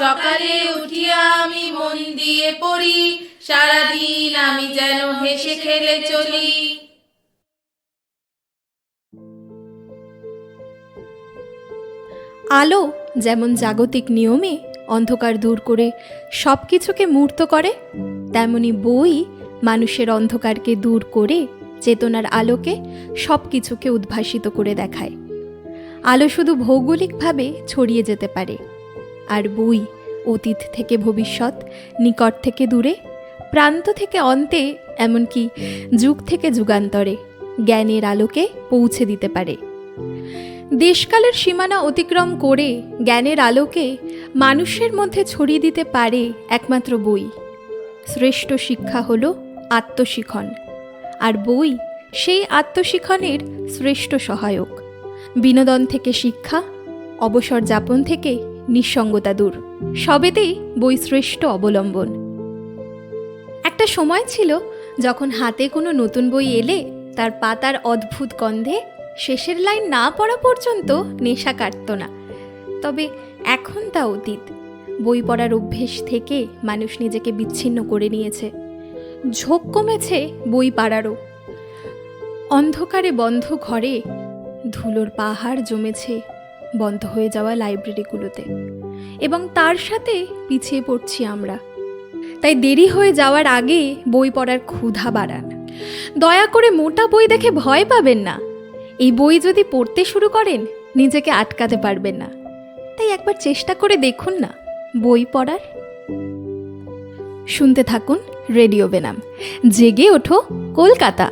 সকালে উঠিয়া আমি মন দিয়ে পড়ি, সারাদিন আমি যেন হেসে খেলে চলি। আলো যেমন জাগতিক নিয়মে অন্ধকার দূর করে সব কিছুকে মূর্ত করে, তেমনি বই মানুষের অন্ধকারকে দূর করে চেতনার আলোকে সব কিছুকে উদ্ভাসিত করে দেখায়। আলো শুধু ভৌগোলিকভাবে ছড়িয়ে যেতে পারে। আর বই, অতীত থেকে ভবিষ্যৎ, নিকট থেকে দূরে, প্রান্ত থেকে অন্তে, এমনকি যুগ থেকে যুগান্তরে, জ্ঞানের আলোকে পৌঁছে দিতে পারে। দেশকালের সীমানা অতিক্রম করে জ্ঞানের আলোকে মানুষের মধ্যে ছড়িয়ে দিতে পারে একমাত্র বই। শ্রেষ্ঠ শিক্ষা হল আত্মশিখন, আর বই সেই আত্মশিখনের শ্রেষ্ঠ সহায়ক। বিনোদন থেকে শিক্ষা, অবসর যাপন থেকে নিঃসঙ্গতা দূর। সবেতেই বই শ্রেষ্ঠ অবলম্বন। একটা সময় ছিল যখন হাতে কোনো নতুন বই এলে তার পাতার অদ্ভুত গন্ধে শেষের লাইন না পড়া পর্যন্ত নেশা কাটত না। তবে এখন তা অতীত। বই পড়ার অভ্যেস থেকে মানুষ নিজেকে বিচ্ছিন্ন করে নিয়েছে। ঝোঁক কমেছে বই পাড়ারও। অন্ধকারে বন্ধ ঘরে ধুলোর পাহাড় জমেছে বন্ধ হয়ে যাওয়া লাইব্রেরিগুলোতে। এবং তার সাথে পিছিয়ে পড়ছি আমরা। তাই দেরি হয়ে যাওয়ার আগে বই পড়ার ক্ষুধা বাড়ান। দয়া করে মোটা বই দেখে ভয় পাবেন না। এই বই যদি পড়তে শুরু করেন, নিজেকে আটকাতে পারবেন না। তাই একবার চেষ্টা করে দেখুন না, বই পড়ার। শুনতে থাকুন রেডিও বেনাম। জেগে ওঠো কলকাতা।